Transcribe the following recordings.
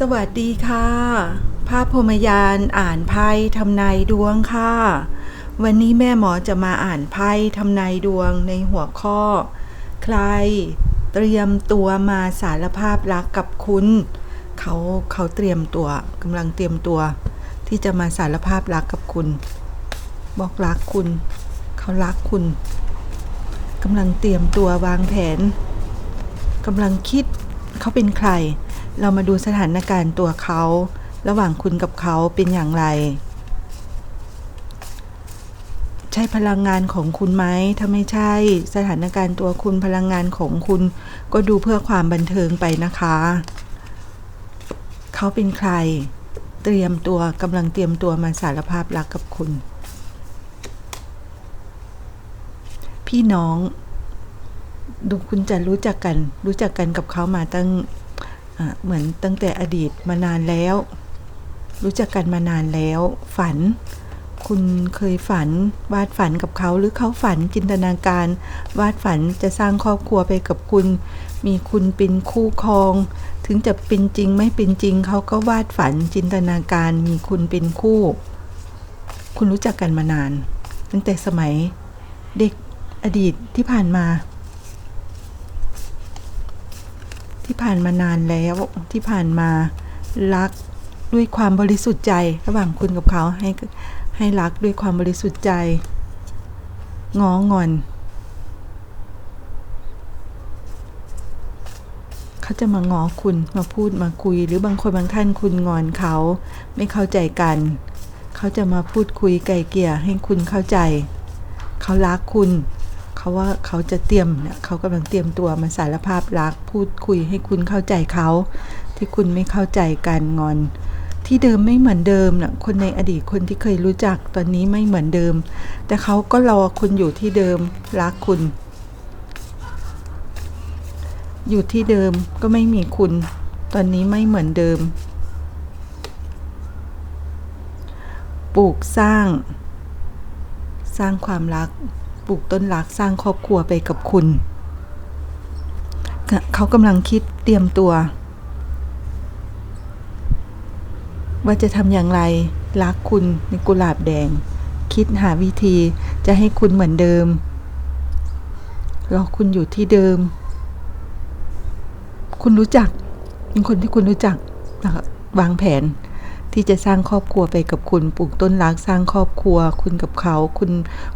สวัสดีค่ะ ภาพพรมยานอ่านไพ่ทำนายดวงค่ะ วันนี้แม่หมอจะมาอ่านไพ่ทำนายดวงในหัวข้อ ใคร เตรียมตัวมาสารภาพรักกับคุณ เขาเขาเตรียมตัวกำลังเตรียมตัว ที่จะมาสารภาพรักกับคุณ บอกรักคุณ เขารักคุณกำลังเตรียมตัววางแผนกำลังคิดเขาเป็นใคร เรามาดูสถานการณ์ตัวเขา ระหว่างคุณกับเขาเป็นอย่างไร ใช่พลังงานของคุณไหมถ้าไม่ใช่สถานการณ์ตัวคุณพลังงานของคุณ ก็ดูเพื่อความบันเทิงไปนะคะ เขาเป็นใคร เตรียมตัวกำลังเตรียมตัวมาสารภาพรักกับคุณ พี่น้อง ดูคุณจะรู้จักกัน รู้จักกันกับเขามาตั้ง เหมือนตั้งแต่อดีตมานานแล้ว รู้จักกันมานานแล้ว ฝัน คุณเคยฝันวาดฝันกับเขาหรือเขาฝันจินตนาการ วาดฝันจะสร้างครอบครัวไปกับคุณ มีคุณเป็นคู่ครอง ถึงจะเป็นจริงไม่เป็นจริงเขาก็วาดฝันจินตนาการมีคุณเป็นคู่ คุณรู้จักกันมานาน ตั้งแต่สมัยเด็กอดีตที่ผ่านมา ที่ผ่านมานานแล้วที่ผ่านมารักด้วยความบริสุทธิ์ใจ ระหว่างคุณกับเขาให้ให้รักด้วยความบริสุทธิ์ใจงองอน เขาจะมางอคุณมาพูดมาคุย หรือบางคนบางท่านคุณงอนเขาไม่เข้าใจกัน เขาจะมาพูดคุยไกลเกลี่ยให้คุณเข้าใจ เขารักคุณ เขาว่าเขาจะเตรียมเนี่ยเขากำลังเตรียมตัวมาสารภาพรักพูดคุยให้คุณเข้าใจเขา ที่คุณไม่เข้าใจกันงอน ที่เดิมไม่เหมือนเดิมนะคนในอดีตคนที่เคยรู้จักตอนนี้ไม่เหมือนเดิม แต่เขาก็รอคุณอยู่ที่เดิมรักคุณ อยู่ที่เดิมก็ไม่มีคุณ ตอนนี้ไม่เหมือนเดิม ปลูกสร้าง สร้างความรัก ปลูกต้นรักสร้างครอบครัวไปกับคุณ เขากำลังคิดเตรียมตัว ว่าจะทำอย่างไรรักคุณในกุหลาบแดง คิดหาวิธีจะให้คุณเหมือนเดิมรอคุณอยู่ที่เดิม คุณรู้จักเป็นคนที่คุณรู้จักนะคะวางแผน ที่จะสร้างครอบครัวไปกับคุณปลูกต้นรักสร้างครอบครัว คุณกับเขา คุณ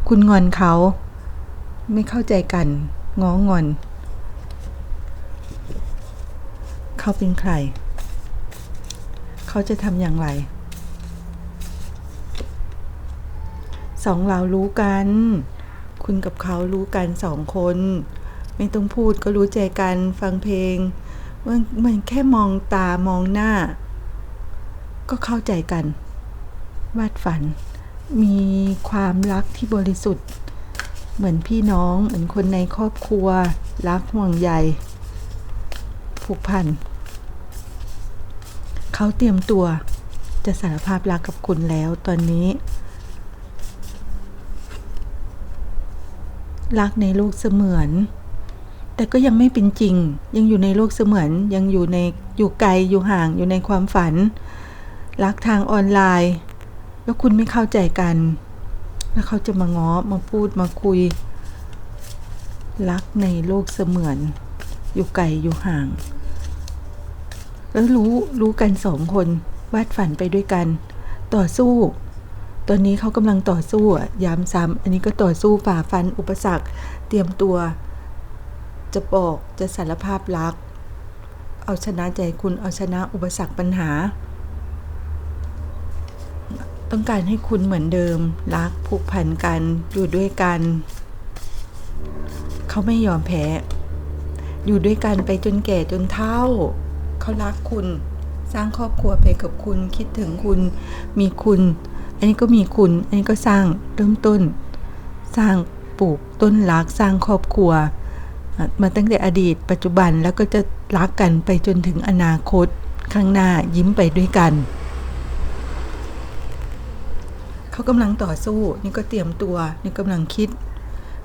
คุณงอนเขา ไม่เข้าใจกันง้องอน เขาเป็นใคร เขาจะทำอย่างไรสองเรารู้กัน คุณกับเขารู้กันสองคน ไม่ต้องพูดก็รู้ใจกันฟังเพลงมันมันแค่มองตามองหน้า ก็เข้าใจกัน วาดฝัน มีความรักที่บริสุทธิ์ เหมือนพี่น้องเหมือนคนในครอบครัว รักห่วงใยผูกพันเขาเตรียมตัวจะสารภาพรักกับคุณแล้วตอนนี้ รักในโลกเสมือน แต่ก็ยังไม่เป็นจริง ยังอยู่ในโลกเสมือนยังอยู่ในอยู่ไกลอยู่ห่างอยู่ในความฝัน รักทางออนไลน์ แล้วคุณไม่เข้าใจกัน แล้วเขาจะมาง้อมาพูดมาคุย รักในโลกเสมือน อยู่ไกลอยู่ห่าง แล้วรู้รู้กันสองคนวาดฝันไปด้วยกัน ต่อสู้ตอนนี้เขากำลังต่อสู้ย้ำซ้ำอันนี้ก็ต่อสู้ฝ่าฟันอุปสรรค เตรียมตัว จะบอกจะสารภาพรัก เอาชนะใจคุณเอาชนะอุปสรรคปัญหา ต้องการให้คุณเหมือนเดิม รักผูกพันกัน อยู่ด้วยกัน เขาไม่ยอมแพ้ อยู่ด้วยกันไปจนแก่จนเฒ่า เขารักคุณ สร้างครอบครัวไปกับคุณ คิดถึงคุณ มีคุณ อันนี้ก็มีคุณ อันนี้ก็สร้างเริ่มต้น สร้างปลูกต้นรักสร้างครอบครัว มาตั้งแต่อดีต ปัจจุบันแล้วก็จะรักกันไปจนถึงอนาคตข้างหน้ายิ้มไปด้วยกัน เขากำลังต่อสู้ นี่ก็เตรียมตัว นี่กำลังคิด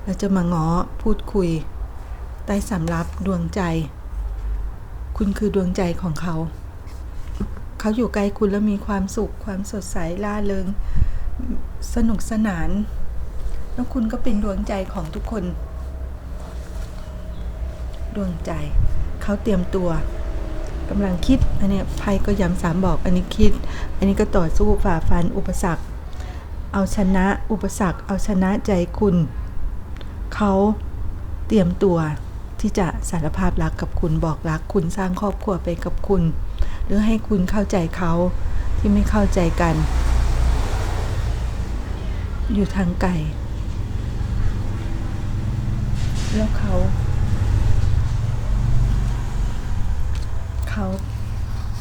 แล้วจะมาง้อพูดคุย ใต้สำรับดวงใจ คุณคือดวงใจของเขา เขาอยู่ใกล้คุณแล้วมีความสุข ความสดใสล่าเริง สนุกสนาน แล้วคุณก็เป็นดวงใจของทุกคน ดวงใจ เขาเตรียมตัวกำลังคิด อันนี้ไพ่ก็ย้ำสามบอก อันนี้คิด อันนี้ก็ต่อสู้ฝ่าฟันอุปสรรค เอาชนะ อุปสรรค เอาชนะใจคุณ เขาเตรียมตัวที่จะสารภาพรักกับคุณบอกรักคุณสร้างครอบครัวไปกับคุณ หรือให้คุณเข้าใจเขาที่ไม่เข้าใจกัน อยู่ทางไกลแล้วเขา เขา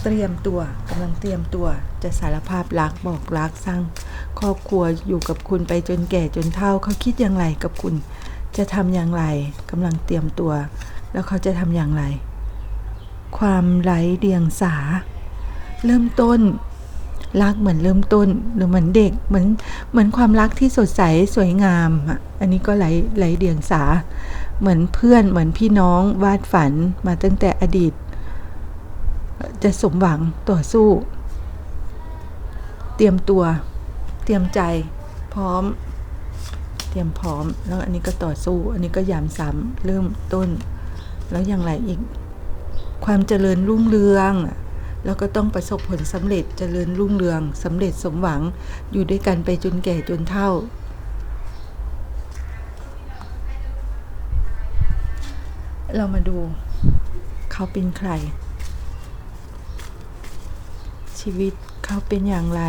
เตรียมตัวกำลังเตรียมตัวจะสารภาพรักบอกรักสร้าง ครอบครัวอยู่กับคุณไปจนแก่จนเฒ่าเขาคิดอย่างไรกับคุณ จะทำอย่างไรกำลังเตรียมตัว แล้วเขาจะทำอย่างไร ความไร้เดียงสา เริ่มต้นรักเหมือนเริ่มต้นหรือเหมือนเด็กเหมือนเหมือนความรักที่สดใสสวยงามอันนี้ก็ไหลไหลเดียงสา เหมือนเพื่อนเหมือนพี่น้องวาดฝันมาตั้งแต่อดีต จะสมหวังต่อสู้ เตรียมตัว เตรียมใจพร้อม เตรียมพร้อม แล้วอันนี้ก็ต่อสู้ อันนี้ก็ยามซ้ำเริ่มต้น แล้วอย่างไรอีก ความเจริญรุ่งเรืองแล้วก็ต้องประสบผลสำเร็จเจริญรุ่งเรืองสำเร็จสมหวังอยู่ด้วยกันไปจนแก่จนเฒ่า เรามาดูเขาเป็นใคร ชีวิตเขาเป็นอย่างไร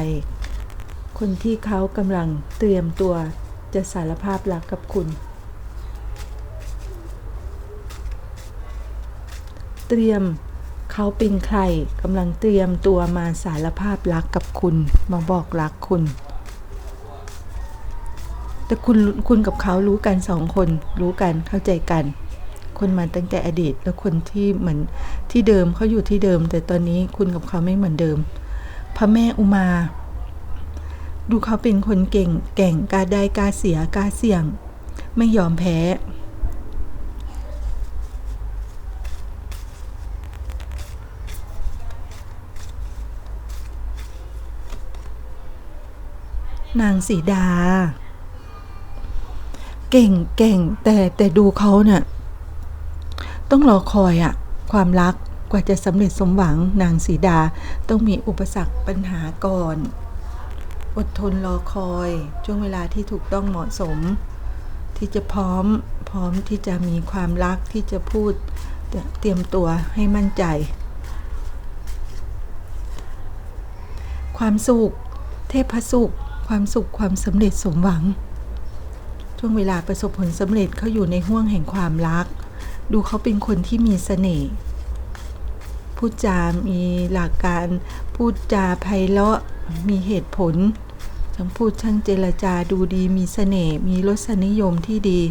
คนที่เขากำลังเตรียมตัวจะสารภาพรักกับคุณ เตรียมเขาเป็นใครกำลังเตรียมตัวมาสารภาพรักกับคุณ มาบอกรักคุณ แต่คุณคุณกับเขารู้กันสองคนรู้กันเข้าใจกัน คนมาตั้งแต่อดีต แล้วคนที่เหมือนที่เดิมเขาอยู่ที่เดิม แต่ตอนนี้คุณกับเขาไม่เหมือนเดิม พระแม่อุมา ดูเขาเป็นคนเก่ง แก่งกาได้กาเสียกาเสี่ยง ไม่ยอมแพ้ นางสีดา เก่งเก่งแต่แต่ดูเขาเนี่ยต้องรอคอยอะความรักกว่าจะสำเร็จสมหวังนางสีดาต้องมีอุปสรรคปัญหาก่อน อดทนรอคอย ช่วงเวลาที่ถูกต้องเหมาะสม ที่จะพร้อมพร้อมที่จะมีความรักที่จะพูดเตรียมตัวให้มั่นใจ ความสุข เทพสุข ความสุขความสำเร็จสมหวัง ช่วงเวลาประสบผลสำเร็จเขาอยู่ในห่วงแห่งความรัก ดูเขาเป็นคนที่มีเสน่ห์ พูดจา มีหลักการ พูดจาไพเราะ มีเหตุผลช่างพูดช่างเจรจาดูดี มีเสน่ห์ มีรสนิยมที่ดี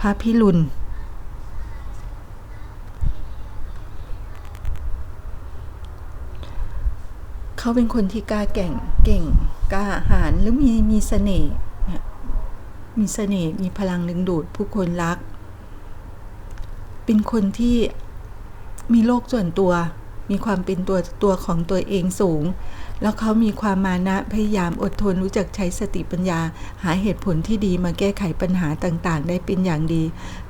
พระพิรุณเขาเป็นคนที่กล้าแก่งเก่งกล้าหาญหรือมีมีเสน่ห์เนี่ยมีเสน่ห์มีพลังดึงดูดผู้คนรัก เป็นคนที่ มีโลกส่วนตัว มีความเป็นตัวตัวของตัวเองสูง แล้วเขามีความมานะพยายามอดทนรู้จักใช้สติปัญญา หาเหตุผลที่ดีมาแก้ไขปัญหาต่างๆ ได้เป็นอย่างดี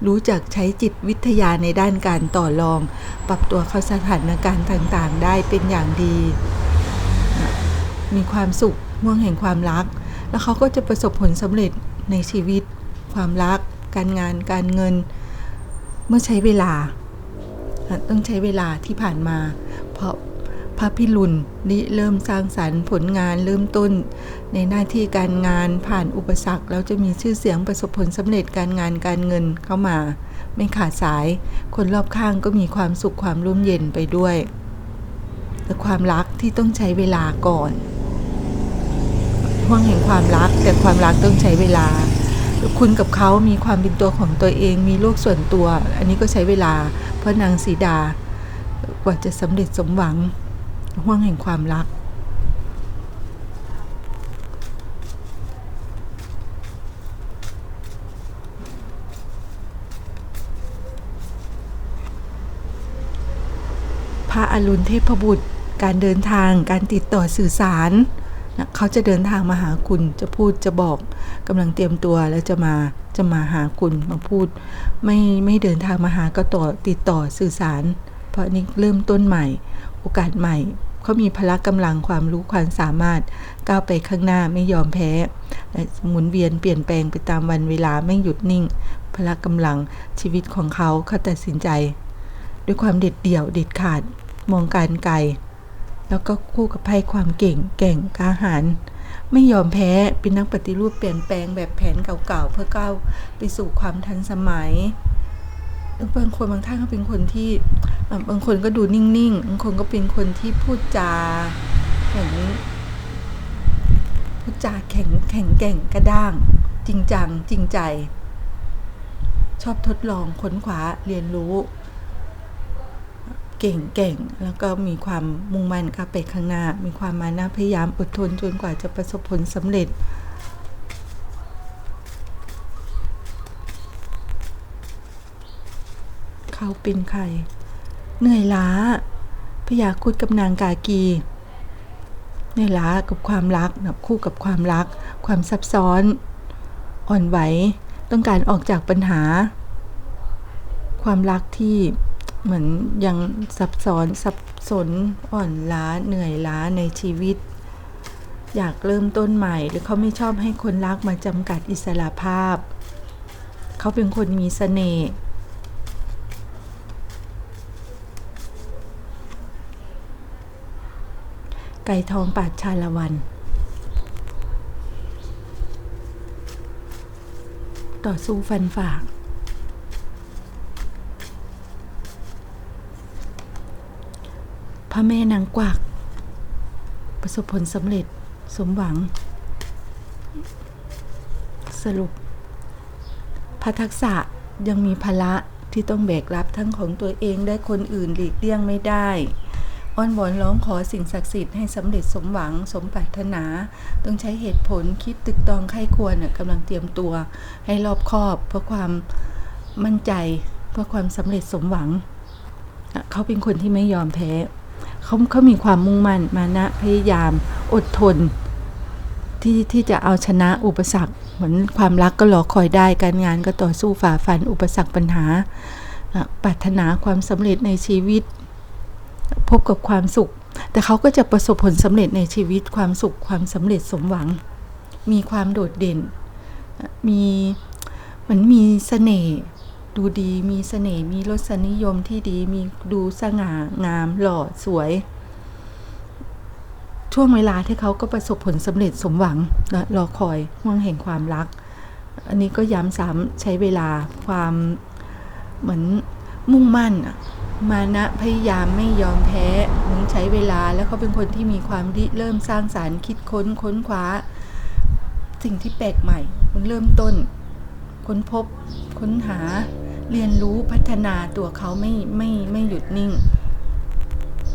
รู้จักใช้จิตวิทยาในด้านการต่อรอง ปรับตัวเข้าสถานการณ์ต่างๆ ได้เป็นอย่างดี มีความสุขห่วงแห่งความรัก แล้วเขาก็จะประสบผลสำเร็จในชีวิต ความรัก การงาน การเงิน เมื่อใช้เวลา ต้องใช้เวลาที่ผ่านมา เพราะพระพิรุณนี่เริ่มสร้างสรรค์ผลงานเริ่มต้น ในหน้าที่การงานผ่านอุปสรรคแล้วจะมีชื่อเสียงประสบผลสำเร็จการงานการเงินเข้ามา ไม่ขาดสาย คนรอบข้างก็มีความสุขความร่มเย็นไปด้วยแต่ความรักที่ต้องใช้เวลาก่อนห่วงแห่งความรักแต่ความรักต้องใช้เวลา คุณกับเขามีความเป็นตัวของตัวเอง มีโลกส่วนตัว อันนี้ก็ใช้เวลา เพราะนางสีดากว่าจะสำเร็จสมหวังห่วงแห่งความรัก พระอรุณเทพบุตร การเดินทางการติดต่อสื่อสาร นะเขาจะเดินทางมาหาคุณจะพูดจะบอกกำลังเตรียมตัวแล้วจะมาจะมาหาคุณมาพูด ไม่ไม่เดินทางมาหาก็ต่อติดต่อสื่อสาร เพราะนี่เริ่มต้นใหม่ โอกาสใหม่เขามีพละกำลังความรู้ความสามารถก้าวไปข้างหน้าไม่ยอมแพ้และหมุนเวียนเปลี่ยนแปลงไปตามวันเวลาไม่หยุดนิ่ง พละกำลังชีวิตของเขาเขาตัดสินใจ ด้วยความเด็ดเดี่ยวเด็ดขาดมองการไกล แล้วก็คู่กับไพ่ความเก่งแก่งกาหาญไม่ยอมแพ้เป็นนักปฏิรูปเปลี่ยนแปลงแบบแผนเก่าๆ เพื่อก้าวไปสู่ความทันสมัยบางคนบางท่านก็เป็นคนที่บางคนก็ดูนิ่งๆบางคนก็เป็นคนที่พูดจาเหมือนพูดจาแข็งแข็งแกร่งกระด้าง จริงจังจริงใจ ชอบทดลองค้นคว้าเรียนรู้ เก่งเก่งแล้วก็มีความมุ่งมั่นก้าวไปข้างหน้า มีความมานะพยายามอดทนจนกว่าจะประสบผลสำเร็จ เขาเป็นใคร เหนื่อยล้าพยาคุดกับนางกากีเหนื่อยล้ากับความรักนะคู่กับความรัก ความซับซ้อน อ่อนไหว ต้องการออกจากปัญหา ความรักที่ เหมือนยังซับซ้อนสับสนอ่อนล้าเหนื่อยล้าในชีวิต อยากเริ่มต้นใหม่ หรือเขาไม่ชอบให้คนรักมาจำกัดอิสระภาพ เขาเป็นคนมีเสน่ห์ไก่ทองปาดชาละวัน ต่อสู้ฟันฝ่า พ ระแม่นางกวัก ประสบผลสำเร็จสมหวัง สรุปพระทักษะยังมีภาระที่ต้องแบกรับทั้งของตัวเองได้คนอื่นหลีกเลี่ยงไม่ได้อ้อนวอนร้องขอสิ่งศักดิ์สิทธิ์ให้สำเร็จสมหวังสมปรารถนา ต้องใช้เหตุผลคิดตึกตองไข้ควรกำลังเตรียมตัว ให้รอบคอบเพื่อความมั่นใจเพื่อความสำเร็จสมหวัง เขาเป็นคนที่ไม่ยอมแพ้ เขาเขามีความมุ่งมั่นมานะพยายามอดทน ที่ที่จะเอาชนะอุปสรรค เหมือนความรักก็รอคอยได้การงานก็ต่อสู้ฝ่าฟันอุปสรรคปัญหาปรารถนาความสำเร็จในชีวิต พบกับความสุข แต่เขาก็จะประสบผลสำเร็จในชีวิตความสุขความสำเร็จสมหวัง มีความโดดเด่น มีเหมือนมีเสน่ห์ ดูดีมีเสน่ห์มีรสนิยมที่ดีมีดูสง่างามหล่อสวย ช่วงเวลาที่เขาก็ประสบผลสำเร็จสมหวังรอคอยห่วงแห่งความรัก อันนี้ก็ย้ำซ้ำใช้เวลาความเหมือนมุ่งมั่นมานะพยายามไม่ยอมแพ้ถึงใช้เวลาแล้วเขาเป็นคนที่มีความริเริ่มสร้างสารรค์คิดค้นค้นคว้า สิ่งที่แปลกใหม่มันเริ่มต้น ค้นพบค้นหา เรียนรู้พัฒนาตัวเขาไม่ไม่ไม่หยุดนิ่ง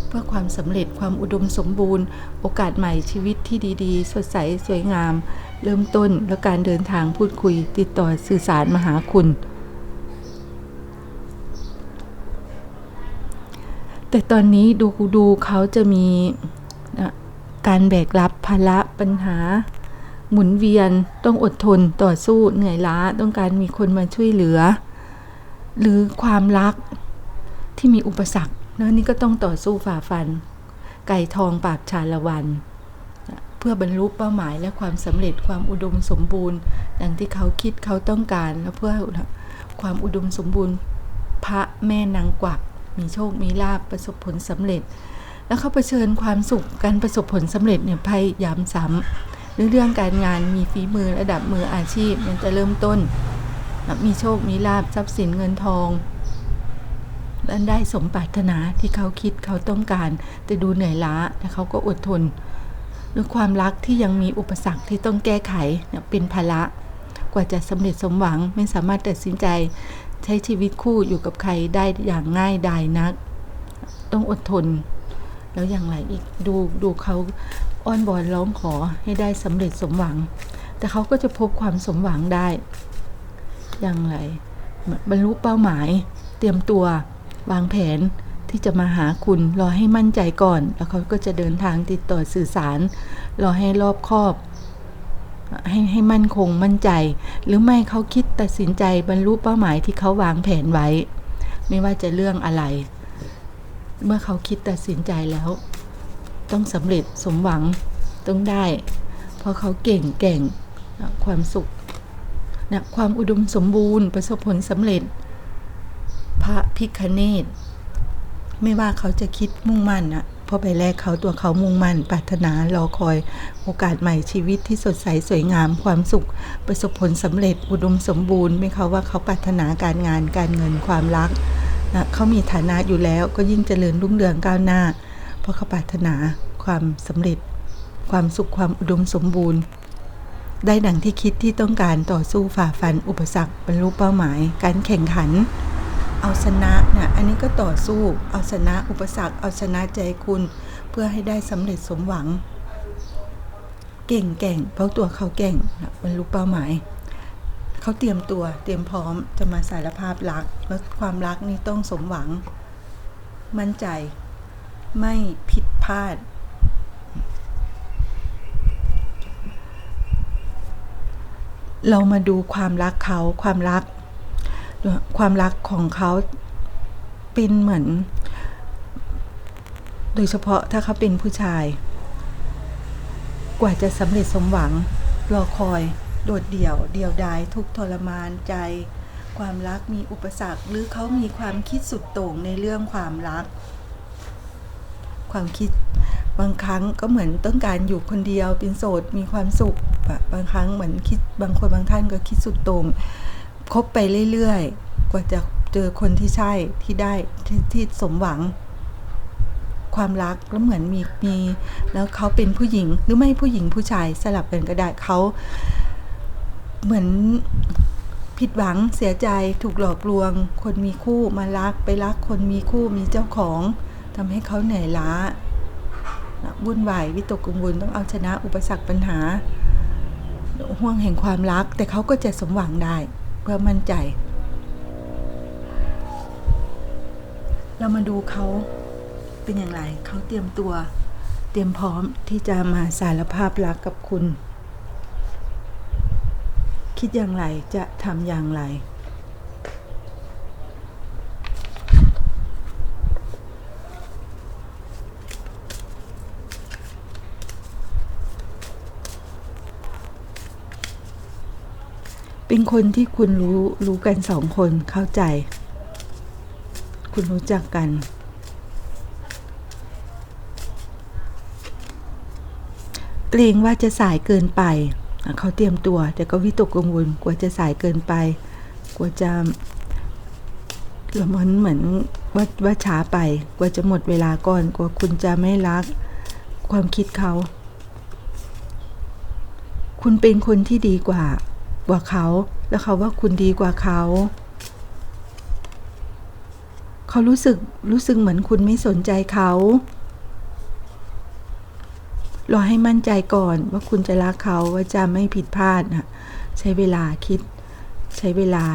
เพื่อความสำเร็จความอุดมสมบูรณ์ โอกาสใหม่ชีวิตที่ดีๆ สดใสสวยงาม เริ่มต้นและการเดินทางพูดคุย ติดต่อสื่อสารมาหาคุณ แต่ตอนนี้ดูดูเขาจะมีนะการแบกรับภาระปัญหา หมุนเวียนต้องอดทนต่อสู้เหนื่อยล้าต้องการมีคนมาช่วยเหลือ หรือความรักที่มีอุปสรรคนะนี่ก็ต้องต่อสู้ฝ่าฟัน ไก่ทองปากชาละวัน เพื่อบรรลุเป้าหมายและความสำเร็จความอุดมสมบูรณ์ดังที่เขาคิดเขาต้องการและเพื่อความอุดมสมบูรณ์ พระแม่นางกวักมีโชคมีลาบประสบผลสำเร็จ แล้วเขาเผชิญความสุขการประสบผลสำเร็จเนี่ยพยายามซ้ำเรื่องการงานมีฝีมือระดับมืออาชีพมันจะเริ่มต้น มีโชค มีลาบทรัพย์สินเงินทองและได้สมปรารถนาที่เขาคิดเขาต้องการ แต่ดูเหนื่อยล้าแต่เขาก็อดทนด้วยความรักที่ยังมีอุปสรรคที่ต้องแก้ไขเป็นภาระกว่าจะสำเร็จสมหวังไม่สามารถตัดสินใจใช้ชีวิตคู่อยู่กับใครได้อย่างง่ายดายนัก ต้องอดทน แล้วอย่างไรอีกดูดูเขาอ้อนบอนร้องขอให้ได้สำเร็จสมหวัง แต่เขาก็จะพบความสมหวังได้ อย่างไร บรรลุเป้าหมาย เตรียมตัว วางแผนที่จะมาหาคุณรอให้มั่นใจก่อน แล้วเขาก็จะเดินทางติดต่อสื่อสาร รอให้รอบคอบ ให้ให้มั่นคงมั่นใจ หรือไม่เขาคิดตัดสินใจบรรลุเป้าหมายที่เขาวางแผนไว้ ไม่ว่าจะเรื่องอะไร เมื่อเขาคิดตัดสินใจแล้ว ต้องสำเร็จสมหวังต้องได้ เพราะเขาเก่งแกร่งความสุข นะความอุดมสมบูรณ์ประสบผลสำเร็จ พระพิคเนตไม่ว่าเขาจะคิดมุ่งมั่นนะเพราะไปแรกเขาตัวเขามุ่งมั่นปรารถนารอคอย โอกาสใหม่ชีวิตที่สดใสสวยงามความสุข ประสบผลสำเร็จ อุดมสมบูรณ์ ไม่เขาว่าเขาปรารถนาการงานการเงินความรักนะเขามีฐานะอยู่แล้วก็ยิ่งเจริญรุ่งเรืองก้าวหน้า เพราะเขาปรารถนาความสำเร็จ ความสุขความอุดมสมบูรณ์ ได้ดังที่คิดที่ต้องการต่อสู้ฝ่าฟันอุปสรรคบรรลุเป้าหมาย การแข่งขัน เอาชนะนะอันนี้ก็ต่อสู้ เอาชนะอุปสรรคเอาชนะใจคุณ เพื่อให้ได้สำเร็จสมหวัง เก่งแก่งเพราะตัวเขาเก่งนะบรรลุเป้าหมายเขาเตรียมตัวเตรียมพร้อมจะมาสารภาพรักแล้วความรักนี้ต้องสมหวัง มั่นใจ ไม่ผิดพลาด เรามาดูความรักเขาความรัก ความรักของเขาเป็นเหมือน โดยเฉพาะถ้าเขาเป็นผู้ชาย กว่าจะสำเร็จสมหวัง รอคอยโดดเดี่ยว เดียวดายทุกทรมานใจ ความรักมีอุปสรรค หรือเขามีความคิดสุดโต่งในเรื่องความรัก ความคิดบางครั้งก็เหมือนต้องการอยู่คนเดียวเป็นโสดมีความสุข บบางครั้งเหมือนคิดบางคนบางท่านก็คิดสุดโต่งคบไปเรื่อยๆ กว่าจะเจอคนที่ใช่ที่ได้ทที่สมหวัง ความรักแล้วเหมือนมีมีแล้วเขาเป็นผู้หญิงหรือไม่ผู้หญิงผู้ชายสลับกันก็ได้เขาเหมือนผิดหวังเสียใจถูกหลอกลวง คนมีคู่มารักไปรักคนมีคู่มีเจ้าของทำให้เขาเหนื่อยล้าวุ่นวายวิตกกังวลต้องเอาชนะอุปสรรคปัญหา ห่วงแห่งความรัก แต่เขาก็จะสมหวังได้เพื่อมั่นใจ เรามาดูเขาเป็นอย่างไร เขาเตรียมตัว เตรียมพร้อมที่จะมาสารภาพรักกับคุณ คิดอย่างไรจะทำอย่างไร เป็นคนที่คุณรู้รู้กันสองคนเข้าใจ คุณรู้จักกัน เกรงว่าจะสายเกินไปเขาเตรียมตัว แต่ก็วิตกกังวลกลัวจะสายเกินไปกลัวจะละมันเหมือนว่าว่าช้าไปกลัวจะหมดเวลาก่อนกลัวคุณจะไม่รักความคิดเขา คุณเป็นคนที่ดีกว่า ว่าเขา แล้วเขาว่าคุณดีกว่าเขา เขารู้สึกรู้สึกเหมือนคุณไม่สนใจเขารอให้มั่นใจก่อนว่าคุณจะรักเขาว่าจะไม่ผิดพลาดนะใช้เวลาคิด ใช้เวลา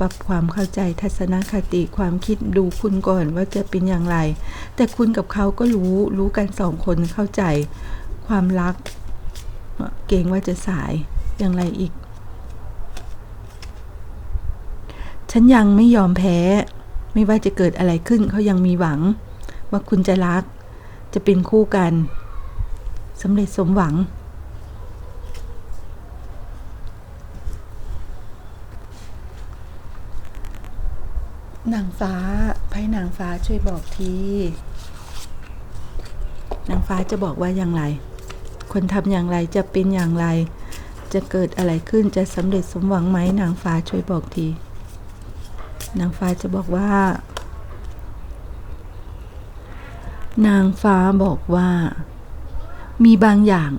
ปรับความเข้าใจทัศนคติความคิดดูคุณก่อนว่าจะเป็นอย่างไร แต่คุณกับเขาก็รู้รู้กันสองคนเข้าใจ ความรัก เกรงว่าจะสายอย่างไรอีก ฉันยังไม่ยอมแพ้ ไม่ว่าจะเกิดอะไรขึ้นเขายังมีหวัง ว่าคุณจะรัก จะเป็นคู่กันสำเร็จสมหวัง นางฟ้าไพ่นางฟ้าช่วยบอกทีนางฟ้าจะบอกว่าอย่างไร คนทำอย่างไรจะเป็นอย่างไร จะเกิดอะไรขึ้นจะสำเร็จสมหวังไหมนางฟ้าช่วยบอกที นางฟ้าจะบอกว่า นางฟ้าบอกว่า มีบางอย่าง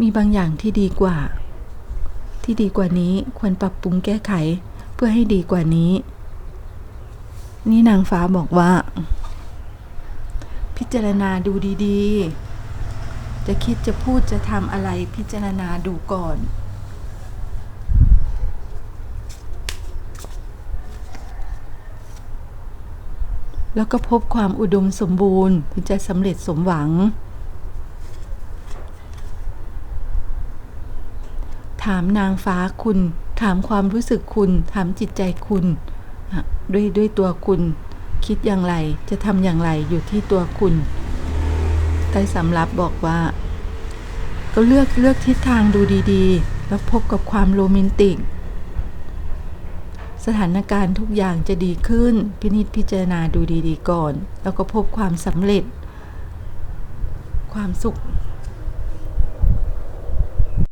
มีบางอย่างที่ดีกว่า ที่ดีกว่านี้ควรปรับปรุงแก้ไขเพื่อให้ดีกว่านี้ นี่นางฟ้าบอกว่า พิจารณาดูดีๆ จะคิดจะพูดจะทำอะไรพิจารณาดูก่อน แล้วก็พบความอุดมสมบูรณ์ถึงจะสำเร็จสมหวัง ถามนางฟ้าคุณ ถามความรู้สึกคุณ ถามจิตใจคุณ ด้วยด้วยตัวคุณ คิดอย่างไรจะทำอย่างไรอยู่ที่ตัวคุณไต้สำรับบอกว่า ก็เลือกเลือกทิศทางดูดีๆ แล้วพบกับความโรแมนติก สถานการณ์ทุกอย่างจะดีขึ้น พินิจพิจารณาดูดีๆก่อน แล้วก็พบความสำเร็จ ความสุข